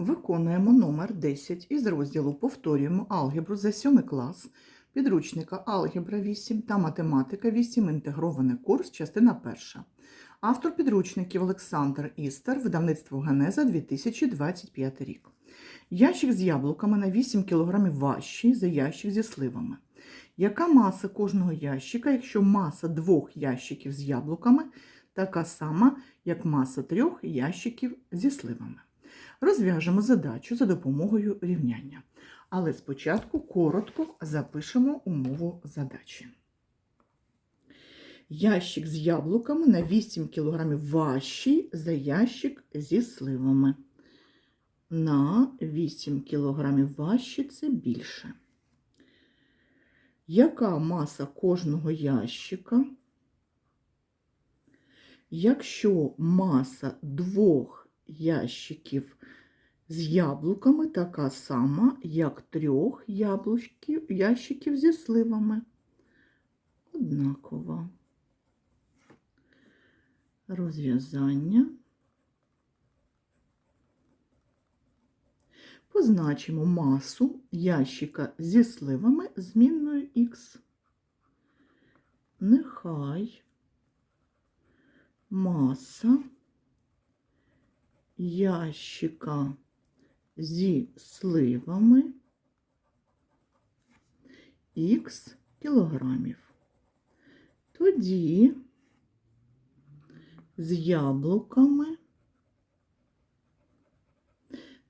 Виконуємо номер 10 із розділу Повторюємо алгебру за 7 клас підручника Алгебра 8 та Математика 8. Інтегрований курс, частина 1. Автор підручників Олександр Істер, видавництво Генеза 2025 рік. Ящик з яблуками на 8 кг важчий за ящик зі сливами. Яка маса кожного ящика, якщо маса двох ящиків з яблуками така сама, як маса трьох ящиків зі сливами? Розв'яжемо задачу за допомогою рівняння. Але спочатку коротко запишемо умову задачі. Ящик з яблуками на 8 кг важчий за ящик зі сливами. На 8 кг важче це більше. Яка маса кожного ящика? Якщо маса двох ящиків з яблуками така сама, як трьох яблучків, ящиків зі сливами. Однакова. Розв'язання. Позначимо масу ящика зі сливами змінною х. Нехай маса ящика зі сливами х кілограмів. Тоді з яблуками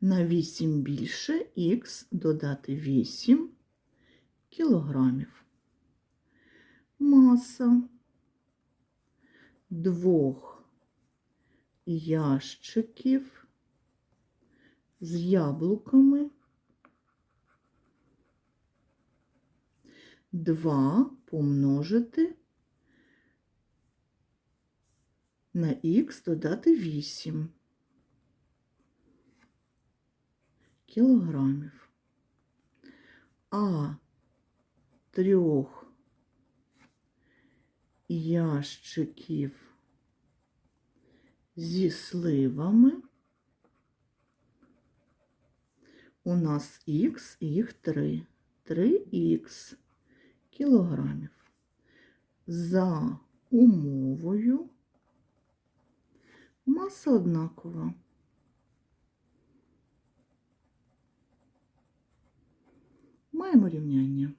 на 8 більше х додати 8 кілограмів. Маса двох ящиків з яблуками 2 помножити на х додати 8 кілограмів. А трьох ящиків зі сливами у нас х, їх 3. 3х кілограмів. За умовою маса однакова. Маємо рівняння.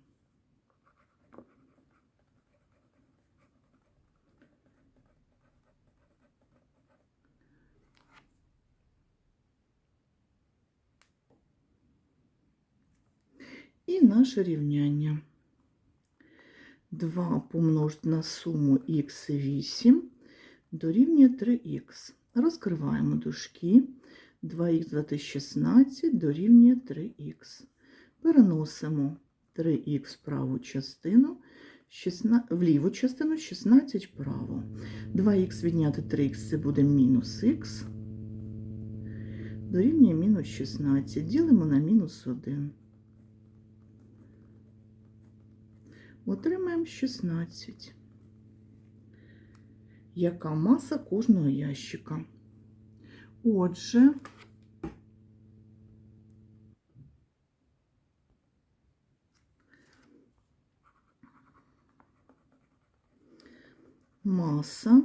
І наше рівняння. 2 помножити на суму х8 дорівнює 3х. Розкриваємо дужки. 2х додати 16 дорівнює 3х. Переносимо 3х в праву частину, 16, в ліву частину 16 вправо. 2х відняти 3х це буде мінус х. Дорівнює мінус 16. Ділимо на мінус 1. Отримаємо 16. Яка маса кожного ящика? Отже, маса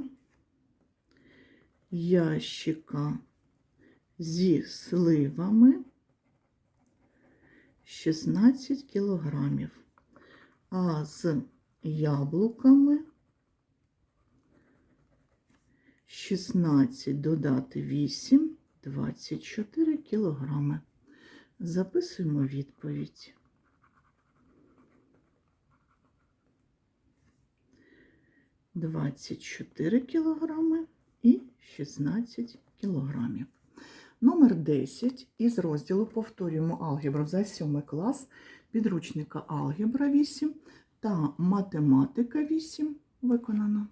ящика зі сливами 16 кілограмів а з яблуками 16 додати 8, 24 кілограми. Записуємо відповідь. Двадцять чотири кілограми і 16 кілограмів. Номер 10 із розділу повторюємо алгебру за 7 клас підручника Алгебра 8 та Математика 8 виконано.